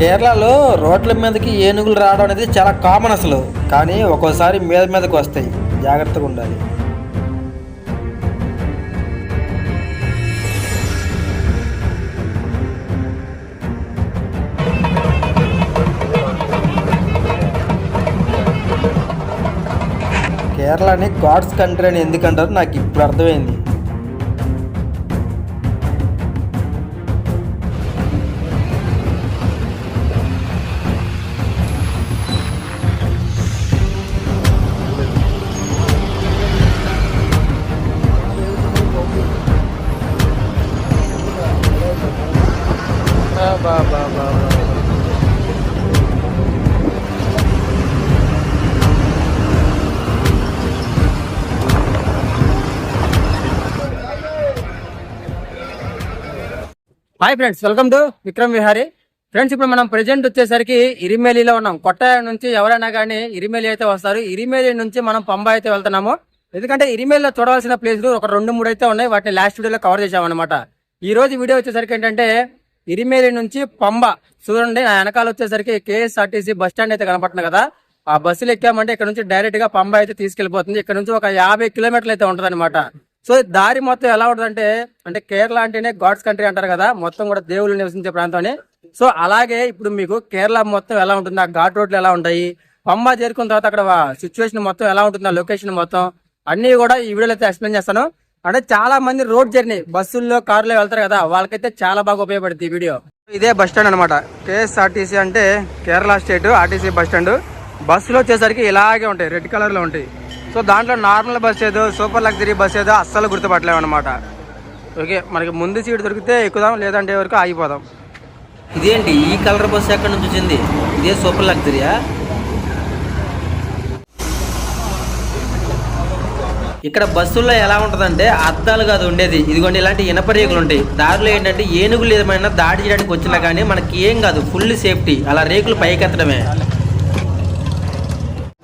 కేరళలో రోడ్ల మీదకి ఏనుగులు రావడం అనేది చాలా కామన్ అసలు. కానీ ఒక్కోసారి మీద మీదకి వస్తాయి. జాగ్రత్తగా ఉండాలి. కేరళని గాడ్స్ కంట్రీ అని ఎందుకంటారు నాకు ఇప్పుడు అర్థమైంది. Hi friends welcome to Vikram Vihari friends ఇప్పుడు మనం ప్రెజెంట్ వచ్చేసరికి ఇరిమేలిలో ఉన్నాం. కొట్టాయ నుంచి ఎవరైనా కానీ ఇరిమేలి అయితే వస్తారు. ఇరిమేలి నుంచి మనం పంబా అయితే వెళ్తున్నాము. ఎందుకంటే ఇరిమేలిలో చూడవలసిన ప్లేస్లు ఒక రెండు మూడు అయితే ఉన్నాయి. వాటిని లాస్ట్ వీడియోలో కవర్ చేసామన్నమాట ఈ రోజు వీడియో వచ్చేసరికి ఏంటంటే ఇరిమేలి నుంచి పంబ. చూడండి నా వెనకాల వచ్చేసరికి కేఎస్ఆర్టీసీ బస్ స్టాండ్ అయితే కనపడుతుంది కదా. ఆ బస్సులు ఎక్కామంటే ఇక్కడ నుంచి డైరెక్ట్గా పంబ అయితే తీసుకెళ్ళిపోతుంది ఇక్కడ నుంచి ఒక యాభై కిలోమీటర్లు అయితే ఉంటుంది సో దారి మొత్తం ఎలా ఉంటుందంటే అంటే కేరళ అంటేనే గాడ్స్ కంట్రీ అంటారు కదా మొత్తం కూడా దేవుళ్ళు నివసించే ప్రాంతం సో అలాగే ఇప్పుడు మీకు కేరళ మొత్తం ఎలా ఉంటుంది ఆ ఘాట్ రోడ్లు ఎలా ఉంటాయి పంబా చేరుకున్న తర్వాత అక్కడ సిచ్యువేషన్ మొత్తం ఎలా ఉంటుంది ఆ లొకేషన్ మొత్తం అన్నీ కూడా ఈ వీడియోలో అయితే ఎక్స్ప్లెయిన్ చేస్తాను. అంటే చాలా మంది రోడ్ జర్నీ బస్సుల్లో కారులో వెళ్తారు కదా వాళ్ళకైతే చాలా బాగా ఉపయోగపడుతుంది ఈ వీడియో. ఇదే బస్ స్టాండ్ అనమాట కేఎస్ఆర్టీసీ అంటే Kerala state RTC bus stand. బస్సులో వచ్చేసరికి ఇలాగే ఉంటాయి రెడ్ కలర్లో ఉంటాయి. సో దాంట్లో నార్మల్ బస్ ఏదో సూపర్ లగ్జరీ బస్ ఏదో అస్సలు గుర్తుపట్టలేము అనమాట ఓకే మనకి ముందు సీట్ దొరికితే ఎక్కుదాం లేదంటే వరకు ఆగిపోదాం. ఇదేంటి? ఈ కలర్ బస్సు ఎక్కడి నుంచి వచ్చింది? ఇదే సూపర్ లగ్జరీయా? ఇక్కడ బస్సుల్లో ఎలా ఉంటుందంటే అద్దాలు కాదు ఉండేది. ఇదిగోండి ఇలాంటి ఇనప రేకులు ఉంటాయి. దారిలో ఏంటంటే ఏనుగులు ఏమైనా దాడి చేయడానికి వచ్చినా కానీ మనకి ఏం కాదు. ఫుల్ సేఫ్టీ అలా రేకులు పైకెత్తడమే.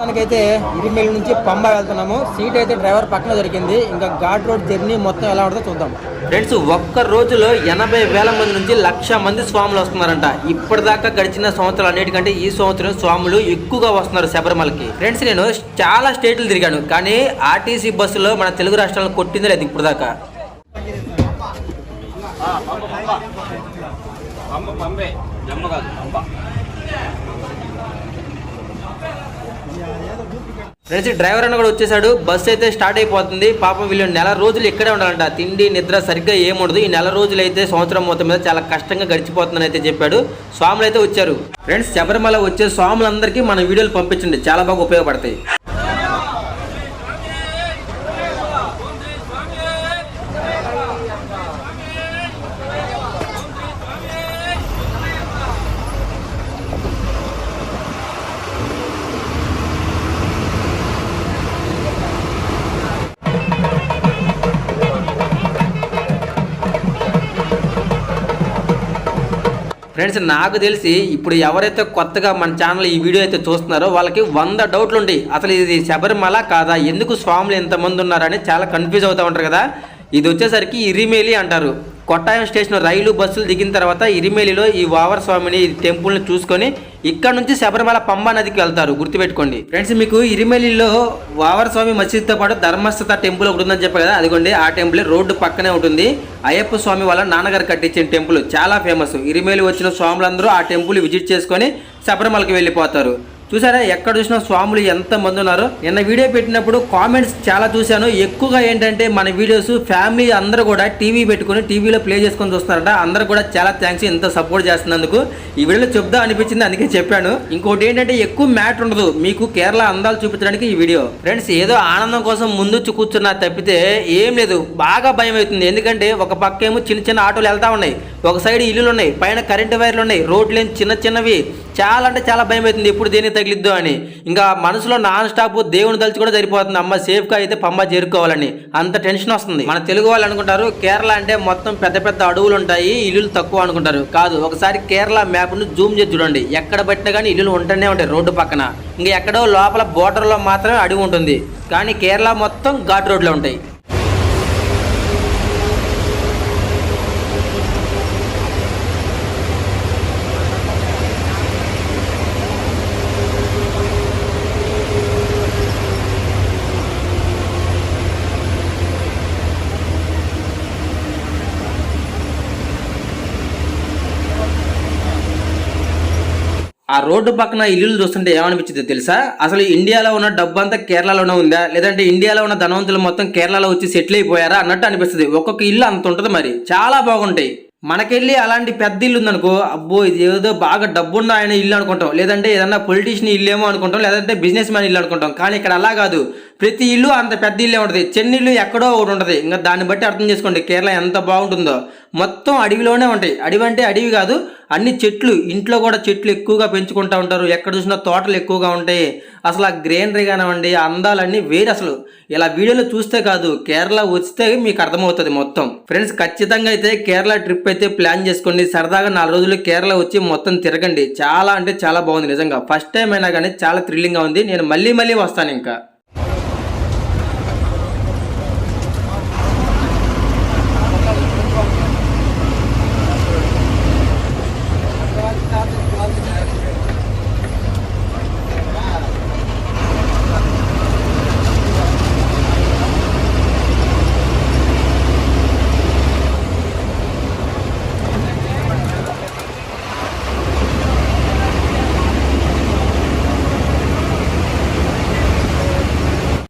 తనకైతే ఇరిమేలి నుంచి పంబ వెళ్తున్నాము. సీట్ అయితే డ్రైవర్ పక్కన దొరికింది. ఇంకా ఘాట్ రోడ్ జర్నీ మొత్తం ఎలా ఉంటుందో చూద్దాం. ఫ్రెండ్స్ ఒక్క రోజులో ఎనభై వేల మంది నుంచి లక్ష మంది స్వాములు వస్తున్నారంట. ఇప్పటిదాకా గడిచిన సంవత్సరాలు అన్నిటికంటే ఈ సంవత్సరం స్వాములు ఎక్కువగా వస్తున్నారు శబరిమలకి. ఫ్రెండ్స్ నేను చాలా స్టేట్లు తిరిగాను. కానీ ఆర్టీసీ బస్సులో మన తెలుగు రాష్ట్రాలను కొట్టింది లేదు ఇప్పటిదాకా. ఫ్రెండ్స్ డ్రైవర్ అన్న కూడా వచ్చేసాడు. బస్సు అయితే స్టార్ట్ అయిపోతుంది. పాపం వీళ్ళు నెల రోజులు ఇక్కడే ఉండాలంట. తిండి నిద్ర సరిగ్గా ఏముండదు ఈ నెల రోజులు అయితే సంవత్సరం మొత్తం మీద చాలా కష్టంగా గడిచిపోతుందని అయితే చెప్పాడు. స్వాములు అయితే వచ్చారు. ఫ్రెండ్స్ శబరిమల వచ్చే స్వాములందరికీ మన వీడియోలు పంపించండి. చాలా బాగా ఉపయోగపడతాయి. ఫ్రెండ్స్ నాకు తెలిసి ఇప్పుడు ఎవరైతే కొత్తగా మన ఛానల్ ఈ వీడియో అయితే చూస్తున్నారో వాళ్ళకి వంద డౌట్లు ఉంటాయి అసలు ఇది శబరిమల కాదా ఎందుకు స్వాములు ఎంతమంది ఉన్నారని చాలా కన్ఫ్యూజ్ అవుతూ ఉంటారు కదా. ఇది వచ్చేసరికి ఇరిమేలి అంటారు. కొట్టాయం స్టేషన్ రైలు బస్సులు దిగిన తర్వాత ఇరిమేలిలో ఈ వావర్ స్వామిని ఈ టెంపుల్ని చూసుకొని ఇక్కడ నుంచి శబరిమల పంబా నదికి వెళ్తారు. గుర్తుపెట్టుకోండి. ఫ్రెండ్స్ మీకు ఇరిమేలిలో వావర్ స్వామి మసీద్తో పాటు ధర్మస్థత టెంపుల్ ఒకటి ఉందని చెప్పారు కదా అదిగోండి ఆ టెంపుల్ రోడ్డు పక్కనే ఉంటుంది. అయ్యప్ప స్వామి వాళ్ళ నాన్నగారు కట్టించిన టెంపుల్ చాలా ఫేమస్. ఇరిమేలి వచ్చిన స్వాములందరూ ఆ టెంపుల్ విజిట్ చేసుకొని శబరిమలకి వెళ్ళిపోతారు. చూసారా ఎక్కడ చూసినా స్వాములు ఎంతమంది ఉన్నారు? నిన్న వీడియో పెట్టినప్పుడు కామెంట్స్ చాలా చూశాను. ఎక్కువగా ఏంటంటే మన వీడియోస్ ఫ్యామిలీ అందరూ కూడా టీవీ పెట్టుకుని టీవీలో ప్లే చేసుకొని చూస్తున్నారట. అందరూ కూడా చాలా థ్యాంక్స్ ఇంత సపోర్ట్ చేస్తున్నందుకు. ఈ వీడియోలో చెప్దా అనిపించింది అందుకే చెప్పాను. ఇంకోటి ఏంటంటే ఎక్కువ మ్యాటర్ ఉండదు. మీకు కేరళ అందాలు చూపించడానికి ఈ వీడియో. ఫ్రెండ్స్ ఏదో ఆనందం కోసం ముందు కూర్చున్నా తప్పితే ఏం లేదు. బాగా భయం అవుతుంది. ఎందుకంటే ఒక పక్క ఏమో చిన్న చిన్న ఆటోలు వెళ్తా ఉన్నాయి. ఒక సైడ్ ఇల్లులు ఉన్నాయి. పైన కరెంటు వైర్లు ఉన్నాయి. రోడ్లు చిన్న చిన్నవి. చాలా అంటే చాలా భయం అవుతుంది. ఎప్పుడు దేని తగిలిద్దో అని. ఇంకా మనసులో నాన్ స్టాప్ దేవుని తలుచి కూడా సరిపోతుంది అమ్మ సేఫ్గా అయితే పంబ చేరుకోవాలని. అంత టెన్షన్ వస్తుంది. మన తెలుగు వాళ్ళు అనుకుంటారు కేరళ అంటే మొత్తం పెద్ద పెద్ద అడవులు ఉంటాయి ఇల్లులు తక్కువ అనుకుంటారు. కాదు ఒకసారి కేరళ మ్యాప్ను జూమ్ చేసి చూడండి. ఎక్కడ పట్టినా కానీ ఇల్లులు ఉంటూనే ఉంటాయి రోడ్డు పక్కన. ఇంకా ఎక్కడో లోపల బోర్డర్లో మాత్రమే అడుగు ఉంటుంది. కానీ కేరళ మొత్తం ఘాట్ రోడ్లో ఉంటాయి. ఆ రోడ్డు పక్కన ఇల్లులు చూస్తుంటే ఏమనిపించిందో తెలుసా? అసలు ఇండియాలో ఉన్న డబ్బు అంతా కేరళలోనే ఉందా? లేదంటే ఇండియాలో ఉన్న ధనవంతులు మొత్తం కేరళలో వచ్చి సెటిల్ అయిపోయారా? అన్నట్టు అనిపిస్తుంది. ఒక్కొక్క ఇల్లు అంత ఉంటుంది మరి. చాలా బాగుంటాయి. మనకెళ్ళి అలాంటి పెద్ద ఇల్లు ఉందనుకో అబ్బో ఇది ఏదో బాగా డబ్బున్న ఆయన ఇల్లు అనుకుంటాం. లేదంటే ఏదన్నా పొలిటీషియన్ ఇల్లు ఏమో అనుకుంటాం. లేదంటే బిజినెస్ మ్యాన్ ఇల్లు అనుకుంటాం. కానీ ఇక్కడ అలా కాదు. ప్రతి ఇల్లు అంత పెద్ద ఇల్లే ఉంటుంది. చెన్నిల్లు ఎక్కడో ఒకటి ఉంటుంది. ఇంకా దాన్ని బట్టి అర్థం చేసుకోండి. కేరళ ఎంత బాగుంటుందో. మొత్తం అడవిలోనే ఉంటాయి. అడవి అంటే అడవి కాదు అన్ని చెట్లు. ఇంట్లో కూడా చెట్లు ఎక్కువగా పెంచుకుంటూ ఉంటారు. ఎక్కడ చూసినా తోటలు ఎక్కువగా ఉంటాయి. అసలు ఆ గ్రీనరీ కానివ్వండి ఆ అందాలన్నీ వేరు అసలు. ఇలా వీడియోలో చూస్తే కాదు కేరళ వస్తే మీకు అర్థమవుతుంది మొత్తం. ఫ్రెండ్స్ ఖచ్చితంగా అయితే కేరళ ట్రిప్ అయితే ప్లాన్ చేసుకోండి. సరదాగా నాలుగు రోజులు కేరళ వచ్చి మొత్తం తిరగండి. చాలా అంటే చాలా బాగుంది నిజంగా. ఫస్ట్ టైం అయినా కానీ చాలా థ్రిల్లింగ్గా ఉంది. నేను మళ్ళీ మళ్ళీ వస్తాను ఇంకా.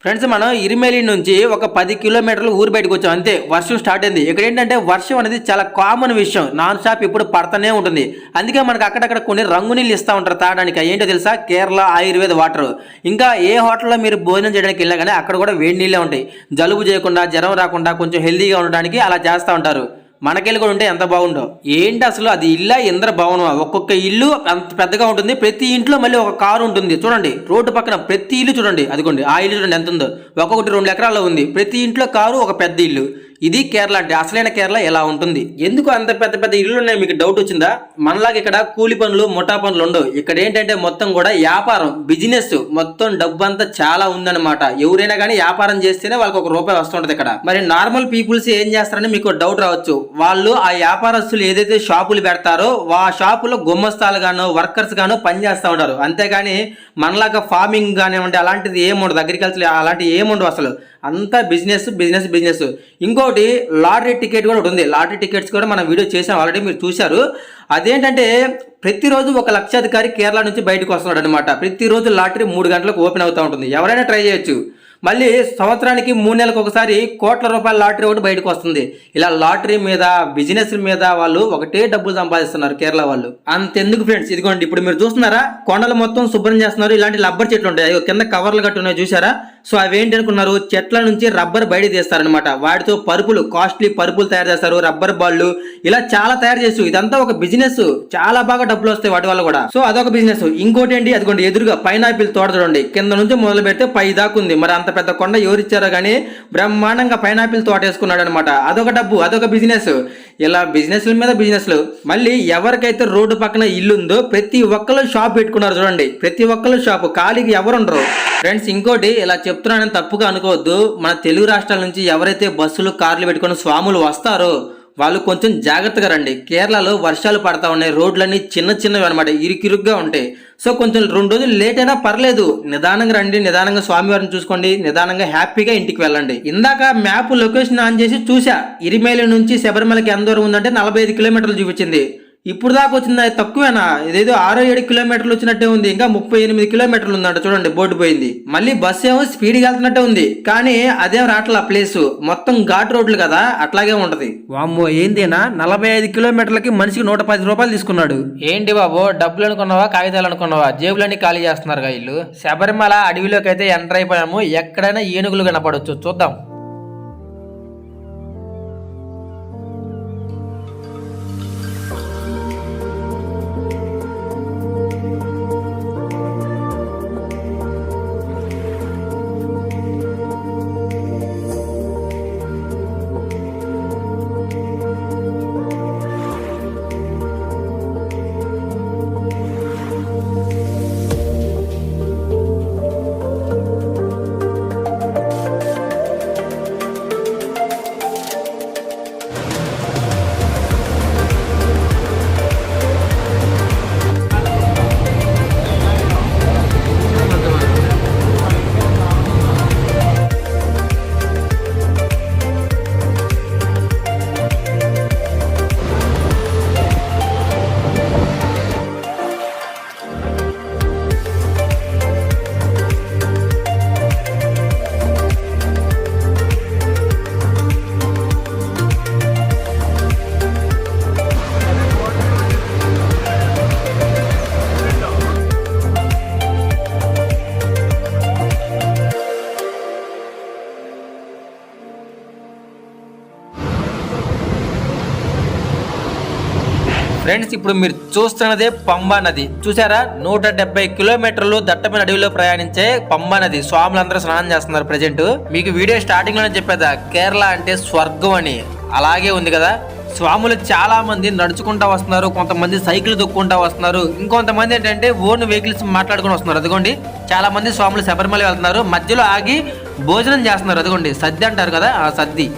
ఫ్రెండ్స్ మనం ఇరిమేలి నుంచి ఒక పది కిలోమీటర్లు ఊరు బయటకు వచ్చాం. అంతే వర్షం స్టార్ట్ అయింది. ఇక్కడ ఏంటంటే వర్షం అనేది చాలా కామన్ విషయం. నాన్ స్టాప్ ఇప్పుడు పడతానే ఉంటుంది. అందుకే మనకు అక్కడక్కడ కొన్ని రంగు నీళ్ళు ఇస్తూ ఉంటారు తాగడానికి. ఏంటో తెలుసా? కేరళ ఆయుర్వేద వాటర్ ఇంకా ఏ హోటల్లో మీరు భోజనం చేయడానికి వెళ్ళినా కానీ అక్కడ కూడా వేడి నీళ్ళే ఉంటాయి. జలుబు చేయకుండా జ్వరం రాకుండా కొంచెం హెల్తీగా ఉండడానికి అలా చేస్తూ ఉంటారు. మనకెళ్ళి కూడా ఉంటే ఎంత బాగుండో ఏంటి అసలు? అది ఇల్లా ఇంద్ర భవనమా? ఒక్కొక్క ఇల్లు అంత పెద్దగా ఉంటుంది. ప్రతి ఇంట్లో మళ్ళీ ఒక కారు ఉంటుంది. చూడండి రోడ్డు పక్కన ప్రతి ఇల్లు చూడండి. అదిగోండి ఆ ఇల్లు చూడండి ఎంత ఉందో. ఒక్కొక్కటి రెండు ఎకరాల్లో ఉంది. ప్రతి ఇంట్లో కారు ఒక పెద్ద ఇల్లు. ఇది కేరళ అంటే అసలైన కేరళ ఎలా ఉంటుంది? ఎందుకు అంత పెద్ద పెద్ద ఇల్లు ఉన్నాయి మీకు డౌట్ వచ్చిందా? మనలాగా ఇక్కడ కూలి పనులు ముఠా పనులు ఉండవు. ఇక్కడ ఏంటంటే మొత్తం కూడా వ్యాపారం బిజినెస్ మొత్తం డబ్బు అంతా చాలా ఉందన్నమాట. ఎవరైనా కానీ వ్యాపారం చేస్తేనే వాళ్ళకి ఒక రూపాయి వస్తుంటది ఇక్కడ. మరి నార్మల్ పీపుల్స్ ఏం చేస్తారని మీకు డౌట్ రావచ్చు. వాళ్ళు ఆ వ్యాపారస్తులు ఏదైతే షాపులు పెడతారో ఆ షాపులో గుమ్మస్తాలు గాను వర్కర్స్ గాను పని చేస్తూ ఉంటారు. అంతేగాని మనలాగా ఫార్మింగ్ కానివ్వండి అలాంటిది ఏముండదు అగ్రికల్చర్ అలాంటివి ఏముండవు అసలు. అంతా బిజినెస్ బిజినెస్ బిజినెస్. ఇంకోటి లాటరీ టికెట్ కూడా ఒకటి ఉంది. లాటరీ టికెట్స్ కూడా మనం వీడియో చేసాం ఆల్రెడీ మీరు చూశారు. అదేంటంటే ప్రతిరోజు ఒక లక్షాధికారి కేరళ నుంచి బయటకు వస్తున్నాడు అనమాట ప్రతిరోజు లాటరీ మూడు గంటలకు ఓపెన్ అవుతూ ఉంటుంది. ఎవరైనా ట్రై చేయొచ్చు. మళ్ళీ సంవత్సరానికి మూడు నెలలకు ఒకసారి కోట్ల రూపాయల లాటరీ ఒకటి బయటకు వస్తుంది. ఇలా లాటరీ మీద బిజినెస్ మీద వాళ్ళు ఒకటే డబ్బులు సంపాదిస్తున్నారు కేరళ వాళ్ళు. అంతెందుకు ఫ్రెండ్స్? ఇదిగోండి ఇప్పుడు మీరు చూస్తున్నారా? కొండలు మొత్తం శుభ్రం చేస్తున్నారు. ఇలాంటి రబ్బర్ చెట్లు ఉంటాయి. కింద కవర్లు కట్టి ఉన్నాయి చూసారా సో అవేంటి అనుకున్నారు? చెట్ల నుంచి రబ్బర్ బయట తీస్తారనమాట వాటితో పరుపులు కాస్ట్లీ పరుపులు తయారు చేస్తారు. రబ్బర్ బాళ్ళు ఇలా చాలా తయారు చేసు ఇదంతా ఒక బిజినెస్. చాలా బాగా డబ్బులు వస్తాయి వాటి వల్ల కూడా. సో అదొక బిజినెస్. ఇంకోటి ఏంటి? అదిగోండి ఎదురుగా పైనాపిల్ తోట చూడండి. కింద నుంచి మొదలు పెడితే పై దాకా ఉంది. మరి అంత పెద్ద కొండ ఎవరిచ్చారో కానీ బ్రహ్మాండంగా పైనాపిల్ తోట వేసుకున్నాడు అనమాట అదొక డబ్బు అదొక బిజినెస్. ఇలా బిజినెస్ల మీద బిజినెస్లు. మళ్ళీ ఎవరికైతే రోడ్డు పక్కన ఇల్లు ఉందో ప్రతి ఒక్కరు షాప్ పెట్టుకున్నారు చూడండి. ప్రతి ఒక్కరు షాప్. ఖాళీకి ఎవరు ఉండరు ఫ్రెండ్స్ ఇంకోటి ఇలా చెప్తున్నానని తప్పుగా అనుకోవద్దు. మన తెలుగు రాష్ట్రాల నుంచి ఎవరైతే బస్సులు కార్లు పెట్టుకుని స్వాములు వస్తారో వాళ్ళు కొంచెం జాగ్రత్తగా రండి. కేరళలో వర్షాలు పడతా ఉన్నాయి. రోడ్లన్నీ చిన్న చిన్నవి అనమాట ఇరుకిరుగ్గా ఉంటాయి. సో కొంచెం రెండు రోజులు లేట్ అయినా పర్లేదు. నిదానంగా రండి. నిదానంగా స్వామివారిని చూసుకోండి. నిదానంగా హ్యాపీగా ఇంటికి వెళ్ళండి. ఇందాక మ్యాప్ లొకేషన్ ఆన్ చేసి చూసా ఇరిమేలి నుంచి శబరిమలకి ఎంత దూరం ఉందంటే నలభై ఐదు కిలోమీటర్లు చూపించింది. ఇప్పుడు దాకా వచ్చింది అది తక్కువేనా? ఇదేదో ఆరో ఏడు కిలోమీటర్లు వచ్చినట్టే ఉంది. ఇంకా ముప్పై ఎనిమిది కిలోమీటర్లు ఉందంట. చూడండి బోర్డు పోయింది. మళ్ళీ బస్సు ఏమో స్పీడ్గా వెళ్తున్నట్టే ఉంది. కానీ అదేం రావట్లే ఆ ప్లేస్ మొత్తం ఘాట్ రోడ్లు కదా అట్లాగే ఉంటది. వామ్మో ఏందేనా? నలభై ఐదు కిలోమీటర్లకి మనిషికి నూట పది రూపాయలు తీసుకున్నాడు. ఏంటి బాబు? డబ్బులు అనుకున్నావా కాగితాలు అనుకున్నావా? జేబులన్నీ ఖాళీ చేస్తున్నారు వీళ్ళు శబరిమల అడవిలోకి అయితే ఎంటర్ అయిపోయాము. ఎక్కడైనా ఏనుగులు కనపడవచ్చు చూద్దాం. ఫ్రెండ్స్ ఇప్పుడు మీరు చూస్తున్నదే పంబా నది. చూసారా? నూట డెబ్బై కిలోమీటర్లు దట్టమైన అడవిలో ప్రయాణించే పంబా నది. స్వాములందరూ స్నానం చేస్తున్నారు ప్రజెంట్. మీకు వీడియో స్టార్టింగ్లోనే చెప్పేదా? కేరళ అంటే స్వర్గం అని. అలాగే ఉంది కదా? స్వాములు చాలా మంది నడుచుకుంటా వస్తున్నారు. కొంతమంది సైకిల్ దొక్కుంటా వస్తున్నారు. ఇంకొంతమంది ఏంటంటే ఓన్ వెహికల్స్ మాట్లాడుకుని వస్తున్నారు. అదిగోండి. చాలా మంది స్వాములు శబరిమల వెళ్తున్నారు. మధ్యలో ఆగి భోజనం చేస్తున్నారు. అదిగోండి. సద్ది అంటారు కదా? ఆ సద్ది.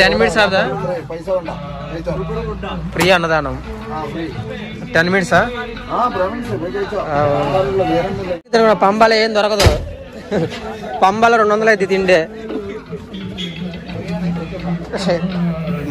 టెన్ మినిట్స్ ఆదా ఫ్రీ అన్నదానం. టెన్ మినిట్సా? పంబాల ఏం దొరకదు. పంబాల రెండు వందలు అయితే తిండే.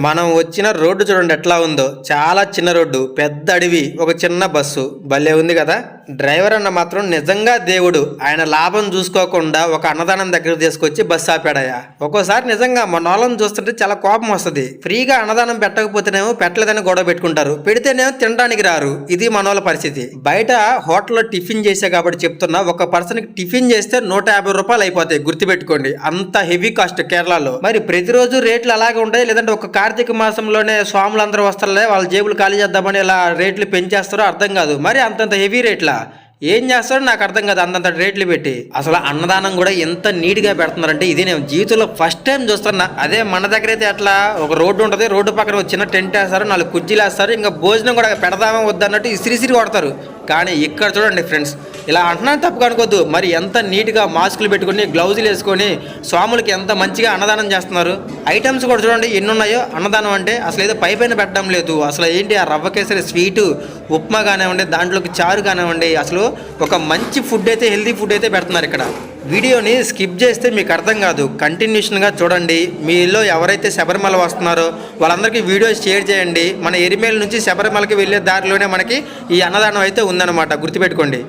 మనం వచ్చిన రోడ్డు చూడండి ఎట్లా ఉందో. చాలా చిన్న రోడ్డు పెద్ద అడవి ఒక చిన్న బస్సు. భలే ఉంది కదా? డ్రైవర్ అన్న మాత్రం నిజంగా దేవుడు. ఆయన లాభం చూసుకోకుండా ఒక అన్నదానం దగ్గర తీసుకొచ్చి బస్సు ఆపాడయ్యా. ఒక్కోసారి నిజంగా మన వాళ్ళని చూస్తుంటే చాలా కోపం వస్తుంది. ఫ్రీగా అన్నదానం పెట్టకపోతేనేమో పెట్టలేదని గొడవ పెట్టుకుంటారు. పెడితేనేమో తినడానికి రారు. ఇది మనోళ్ళ పరిస్థితి. బయట హోటల్లో టిఫిన్ చేసే కాబట్టి చెప్తున్నా ఒక పర్సన్కి టిఫిన్ చేస్తే నూట యాభై రూపాయలు అయిపోతాయి. గుర్తుపెట్టుకోండి. అంత హెవీ కాస్ట్ కేరళలో. మరి ప్రతిరోజు రేట్లు అలాగే ఉంటాయి. లేదంటే ఒక కార్తీక మాసంలోనే స్వాములు అందరూ వస్తారులే వాళ్ళ జేబులు ఖాళీ చేద్దామని ఇలా రేట్లు పెంచేస్తారో అర్థం కాదు. మరి అంతంత హెవీ రేట్లా? ఏం చేస్తారో నాకు అర్థం కాదు. అంతంత రేట్లు పెట్టి. అసలు అన్నదానం కూడా ఎంత నీట్గా పెడుతున్నారంటే ఇది నేను జీవితంలో ఫస్ట్ టైం చూస్తున్నా. అదే మన దగ్గర అయితే అట్లా ఒక రోడ్డు ఉంటుంది రోడ్డు పక్కన ఒక చిన్న టెంట్ వేస్తారు నాలుగు కుర్చీలు వేస్తారు ఇంకా భోజనం కూడా పెడదామా వద్దన్నట్టు ఇసిరిసిరి కొడతారు. కానీ ఇక్కడ చూడండి ఫ్రెండ్స్ ఇలా అంటున్నాను తప్పుగా అనుకోవద్దు మరి ఎంత నీట్గా మాస్కులు పెట్టుకొని గ్లౌజులు వేసుకొని స్వాములకి ఎంత మంచిగా అన్నదానం చేస్తున్నారు? ఐటమ్స్ కూడా చూడండి ఎన్ని ఉన్నాయో అన్నదానం అంటే అసలు ఏదో పై పైన పెట్టడం లేదు. అసలు ఏంటి ఆ రవ్వ కేసరి స్వీటు ఉప్మా కానివ్వండి దాంట్లోకి చారు కానివ్వండి అసలు ఒక మంచి ఫుడ్ అయితే హెల్తీ ఫుడ్ అయితే పెడుతున్నారు ఇక్కడ. వీడియోని స్కిప్ చేస్తే మీకు అర్థం కాదు. కంటిన్యూషన్గా చూడండి. మీలో ఎవరైతే శబరిమల వస్తున్నారో వాళ్ళందరికీ వీడియో షేర్ చేయండి. మన ఎరిమేల నుంచి శబరిమలకి వెళ్ళే దారిలోనే మనకి ఈ అన్నదానం అయితే ఉందన్నమాట. గుర్తుపెట్టుకోండి.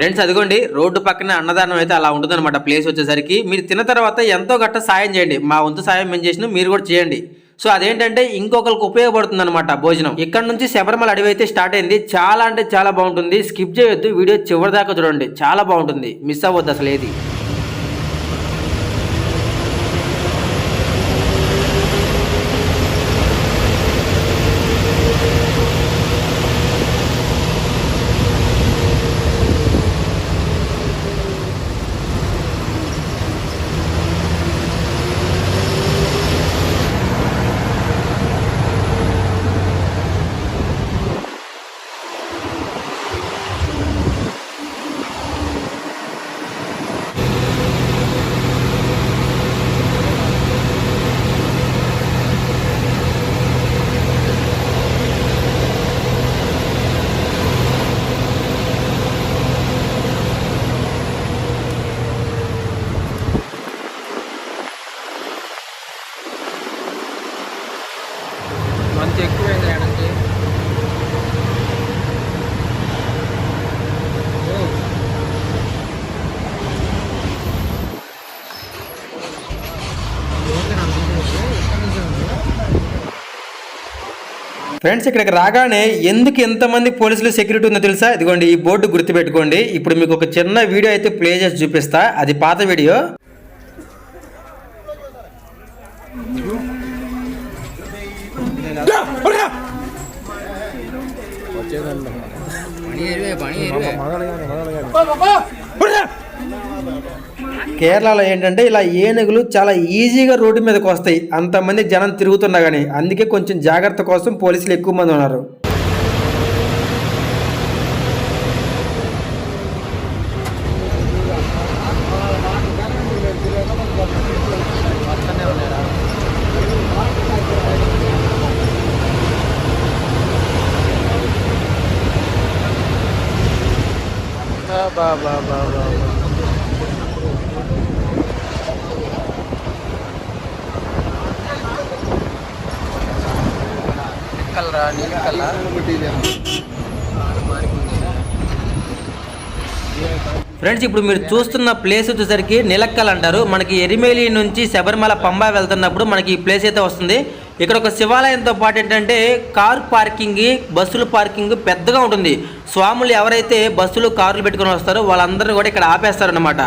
ఫ్రెండ్స్ అదిగోండి రోడ్డు పక్కన అన్నదానం అయితే అలా ఉంటుందన్నమాట. ప్లేస్ వచ్చేసరికి మీరు తిన్న తర్వాత ఎంతో గట్ట సాయం చేయండి. మా వంతు సాయం మేము చేసిన మీరు కూడా చేయండి. సో అదేంటంటే ఇంకొకరికి ఉపయోగపడుతుంది అనమాట భోజనం. ఇక్కడ నుంచి శబరిమల అడవి అయితే స్టార్ట్ అయింది. చాలా అంటే చాలా బాగుంటుంది. స్కిప్ చేయొద్దు. వీడియో చివరి దాకా చూడండి. చాలా బాగుంటుంది. మిస్ అవ్వద్దు అసలు ఏది ఫ్రెండ్స్ ఇక్కడికి రాగానే ఎందుకు ఎంతమంది పోలీసులు సెక్యూరిటీ ఉందో తెలుసా? ఇదిగోండి ఈ బోర్డు గుర్తుపెట్టుకోండి. ఇప్పుడు మీకు ఒక చిన్న వీడియో అయితే ప్లే చేసి చూపిస్తా. అది పాత వీడియో. పని పని కేరళలో ఏంటంటే ఇలా ఏనుగులు చాలా ఈజీగా రోడ్డు మీదకి వస్తాయి. అంతమంది జనం తిరుగుతున్నా కానీ అందుకే కొంచెం జాగ్రత్త కోసం పోలీసులు ఎక్కువ మంది ఉన్నారు. ఫ్రెండ్స్ ఇప్పుడు మీరు చూస్తున్న ప్లేస్ వచ్చేసరికి నిలక్కల్ అంటారు. మనకి ఎరిమేలి నుంచి శబరిమల పంబా వెళ్తున్నప్పుడు మనకి ఈ ప్లేస్ అయితే వస్తుంది. ఇక్కడ ఒక శివాలయంతో పాటు ఏంటంటే కార్ పార్కింగ్ బస్సుల పార్కింగ్ పెద్దగా ఉంటుంది. స్వాములు ఎవరైతే బస్సులు కార్లు పెట్టుకొని వస్తారో వాళ్ళందరూ కూడా ఇక్కడ ఆపేస్తారనమాట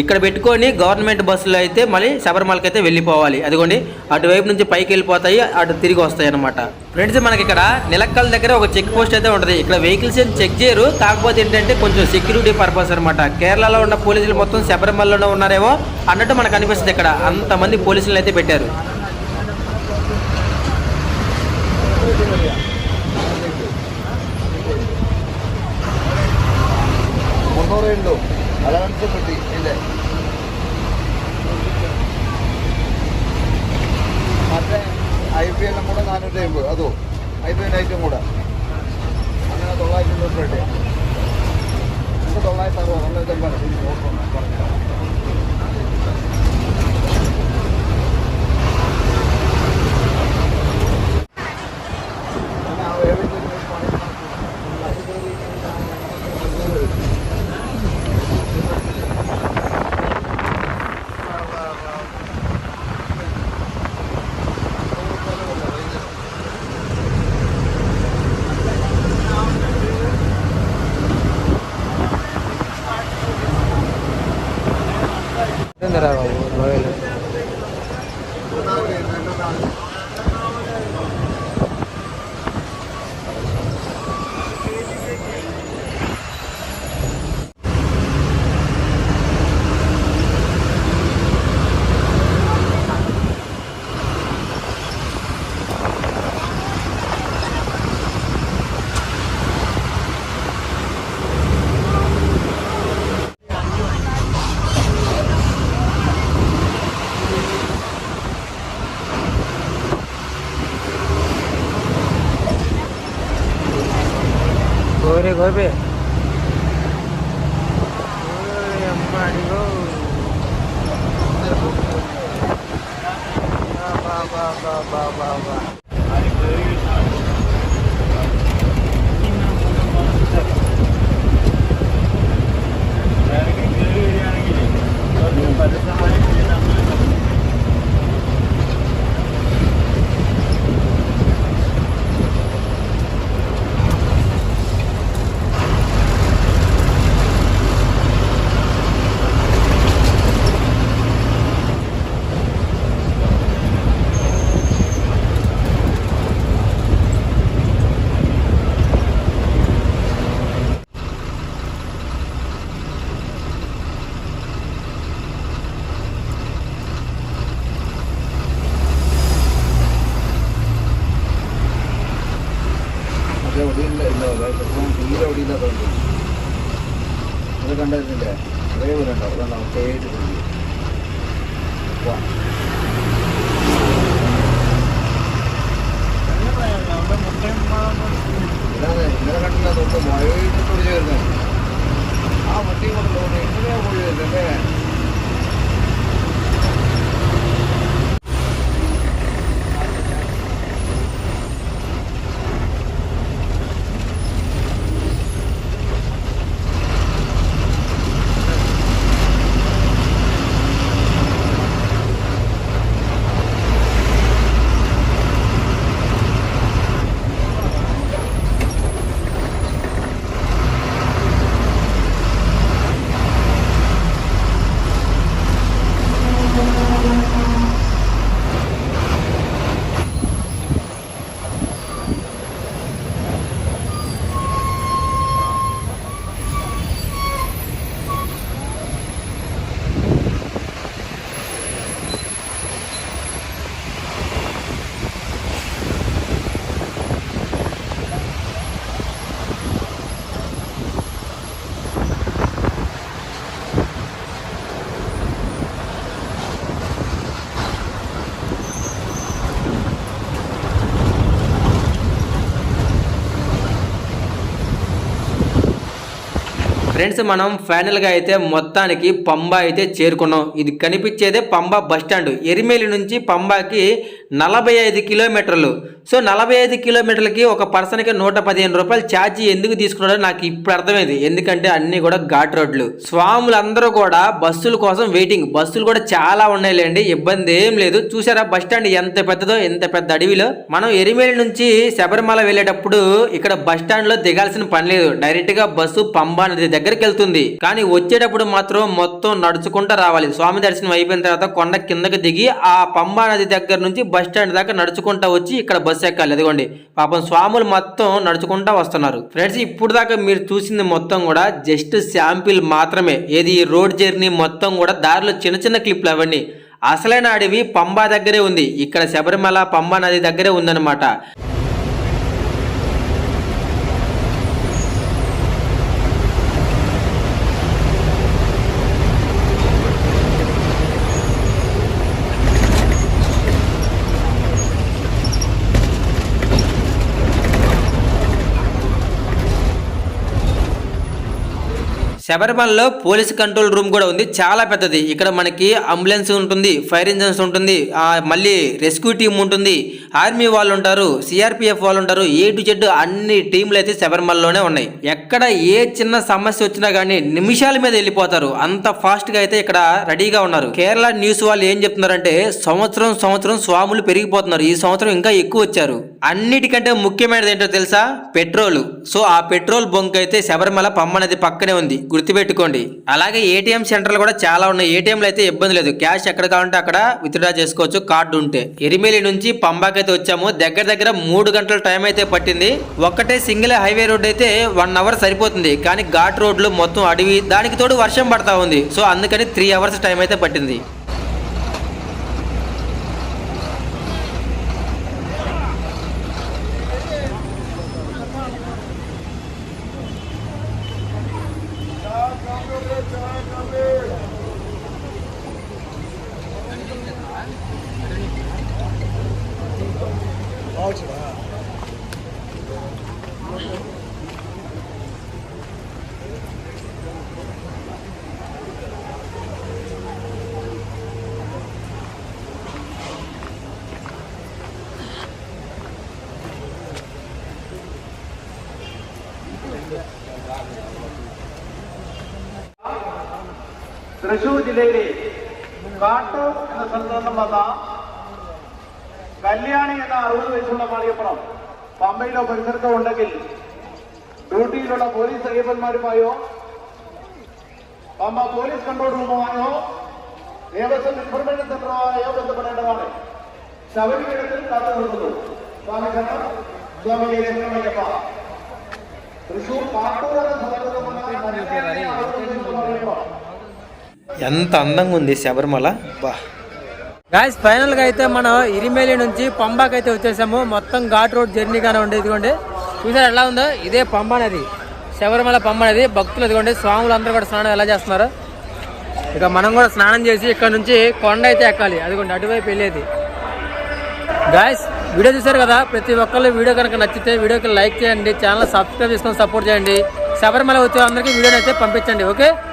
ఇక్కడ పెట్టుకొని గవర్నమెంట్ బస్సులు అయితే మళ్ళీ శబరిమలకి అయితే వెళ్ళిపోవాలి. అదిగోండి అటువైపు నుంచి పైకి వెళ్ళిపోతాయి అటు తిరిగి వస్తాయి అనమాట ఫ్రెండ్స్ మనకి ఇక్కడ నిలక్కల్ దగ్గర ఒక చెక్ పోస్ట్ అయితే ఉంటుంది. ఇక్కడ వెహికల్స్ ఏం చెక్ చేయరు. కాకపోతే ఏంటంటే కొంచెం సెక్యూరిటీ పర్పస్ అనమాట కేరళలో ఉన్న పోలీసులు మొత్తం శబరిమలలో ఉన్నారేమో అన్నట్టు మనకు అనిపిస్తుంది ఇక్కడ. అంతమంది పోలీసులు అయితే పెట్టారు. ഉണ്ടോ? അലവൻസ് കിട്ടി ഇല്ലേ മറ്റേ ഐ പി എല്ലാം കൂടെ നാനൂറ്റി അമ്പത് അതോ? ഐ പി എല്ലാം കൂടെ. അങ്ങനെ തൊള്ളായിരത്തി തൊണ്ണൂറ്റി രണ്ട് തൊള്ളായിരത്തി അറുപത് തൊള്ളായിരത്തി അമ്പത് പറഞ്ഞു entenderá, ఫ్రెండ్స్ మనం ఫైనల్గా అయితే మొత్తానికి పంబా అయితే చేరుకున్నాం. ఇది కనిపించేదే పంబా బస్ స్టాండ్. ఎరిమేలి నుంచి పంబాకి నలభై ఐదు కిలోమీటర్లు. సో నలభై ఐదు కిలోమీటర్లకి ఒక పర్సన్కి నూట పదిహేను రూపాయలు ఛార్జీ ఎందుకు తీసుకున్నాడో నాకు ఇప్పుడు అర్థమైంది. ఎందుకంటే అన్ని కూడా ఘాట్ రోడ్లు. స్వాములందరూ కూడా బస్సుల కోసం వెయిటింగ్. బస్సులు కూడా చాలా ఉన్నాయిలేండి. ఇబ్బంది ఏం లేదు. చూసారా బస్ స్టాండ్ ఎంత పెద్దదో ఎంత పెద్ద అడవిలో? మనం ఎరిమేలి నుంచి శబరిమల వెళ్ళేటప్పుడు ఇక్కడ బస్ స్టాండ్లో దిగాల్సిన పని లేదు. డైరెక్ట్గా బస్సు పంబా నది దగ్గరికి వెళ్తుంది. కానీ వచ్చేటప్పుడు మాత్రం మొత్తం నడుచుకుంటూ రావాలి. స్వామి దర్శనం అయిపోయిన తర్వాత కొండ కిందకి దిగి ఆ పంబా నది దగ్గర నుంచి బస్ స్టాండ్ దాకా నడుచుకుంటా వచ్చి ఇక్కడ బస్సు ఎక్కాలి. అదిగోండి. పాపం స్వాములు మొత్తం నడుచుకుంటా వస్తున్నారు. ఫ్రెండ్స్ ఇప్పుడు దాకా మీరు చూసింది మొత్తం కూడా జస్ట్ శాంపిల్ మాత్రమే. ఏది రోడ్ జర్నీ మొత్తం కూడా దారిలో చిన్న చిన్న క్లిప్లు అవన్నీ. అసలైన అడవి పంబా దగ్గరే ఉంది. ఇక్కడ శబరిమల పంబా నది దగ్గరే ఉందన్నమాట. శబరిమలలో పోలీస్ కంట్రోల్ రూమ్ కూడా ఉంది. చాలా పెద్దది. ఇక్కడ మనకి అంబులెన్స్ ఉంటుంది ఫైర్ ఇంజన్స్ ఉంటుంది మళ్ళీ రెస్క్యూ టీం ఉంటుంది. ఆర్మీ వాళ్ళు ఉంటారు సిఆర్పిఎఫ్ వాళ్ళు ఉంటారు. ఏ టు జెడ్ అన్ని టీంలు అయితే శబరిమలలోనే ఉన్నాయి. ఎక్కడ ఏ చిన్న సమస్య వచ్చినా కానీ నిమిషాల మీద వెళ్ళిపోతారు. అంత ఫాస్ట్గా అయితే ఇక్కడ రెడీగా ఉన్నారు. కేరళ న్యూస్ వాళ్ళు ఏం చెప్తున్నారంటే సంవత్సరం సంవత్సరం స్వాములు పెరిగిపోతున్నారు. ఈ సంవత్సరం ఇంకా ఎక్కువ వచ్చారు. అన్నిటికంటే ముఖ్యమైనది ఏంటో తెలుసా? పెట్రోల్. సో ఆ పెట్రోల్ బొంక్ అయితే శబరిమల పమ్మనది పక్కనే ఉంది. గుర్తుపెట్టుకోండి. అలాగే ఏటీఎం సెంటర్లు కూడా చాలా ఉన్నాయి. ఏటీఎంలు అయితే ఇబ్బంది లేదు. క్యాష్ ఎక్కడ కావాలంటే అక్కడ విత్డ్రా చేసుకోవచ్చు. కార్డు ఉంటే. ఎరిమేలి నుంచి పంబాకైతే వచ్చాము. దగ్గర దగ్గర మూడు గంటల టైం అయితే పట్టింది. ఒక్కటే సింగిల్ హైవే రోడ్ అయితే వన్ అవర్ సరిపోతుంది. కానీ ఘాట్ రోడ్లు మొత్తం అడవి. దానికి తోడు వర్షం పడతా ఉంది. సో అందుకని త్రీ అవర్స్ టైం అయితే పట్టింది. Good job. തൃശൂർ ജില്ലയിലെ കാട്ടൂർ എന്ന സ്ഥലത്ത് നിന്നും വന്ന കല്യാണി എന്ന അറുപത് വയസ്സുള്ള മാളിയപ്പുറം പമ്പയിലോ പരിസരത്തോ ഉണ്ടെങ്കിൽ ഡ്യൂട്ടിയിലുള്ള പോലീസ് അയ്യപ്പന്മാരുമായോ പമ്പ പോലീസ് കൺട്രോൾ റൂമുമായോ ദേവസ്വം ഇൻഫർമേഷൻ സെന്ററുമായോ ബന്ധപ്പെടേണ്ടതാണ്. ശബരിമലത്തിൽ കാത്തു നിർത്തുന്നു. സ്വാമി സ്വാമി തൃശൂർ കാട്ടൂർ എന്ന സ്ഥലത്ത് നിന്നും ఎంత అందంగా ఉంది శబరిమల. బా. గాయస్ ఫైనల్గా అయితే మనం ఇరిమేలి నుంచి పంబాకి అయితే వచ్చేసాము. మొత్తం ఘాట్ రోడ్ జర్నీగానే ఉండే ఇదిగోండి. చూసారు ఎలా ఉందో? ఇదే పంబ నది శబరిమల పంబ నది భక్తులు ఇదిగోండి స్వాములు అందరూ కూడా స్నానం ఎలా చేస్తున్నారు? ఇక మనం కూడా స్నానం చేసి ఇక్కడ నుంచి కొండ అయితే ఎక్కాలి. అదిగోండి అటువైపు వెళ్ళేది. గాయస్ వీడియో చూసారు కదా? ప్రతి ఒక్కళ్ళు వీడియో కనుక నచ్చితే వీడియోకి లైక్ చేయండి ఛానల్ సబ్స్క్రైబ్ చేసుకొని సపోర్ట్ చేయండి. శబరిమల వచ్చే అందరికీ వీడియోని అయితే పంపించండి ఓకే?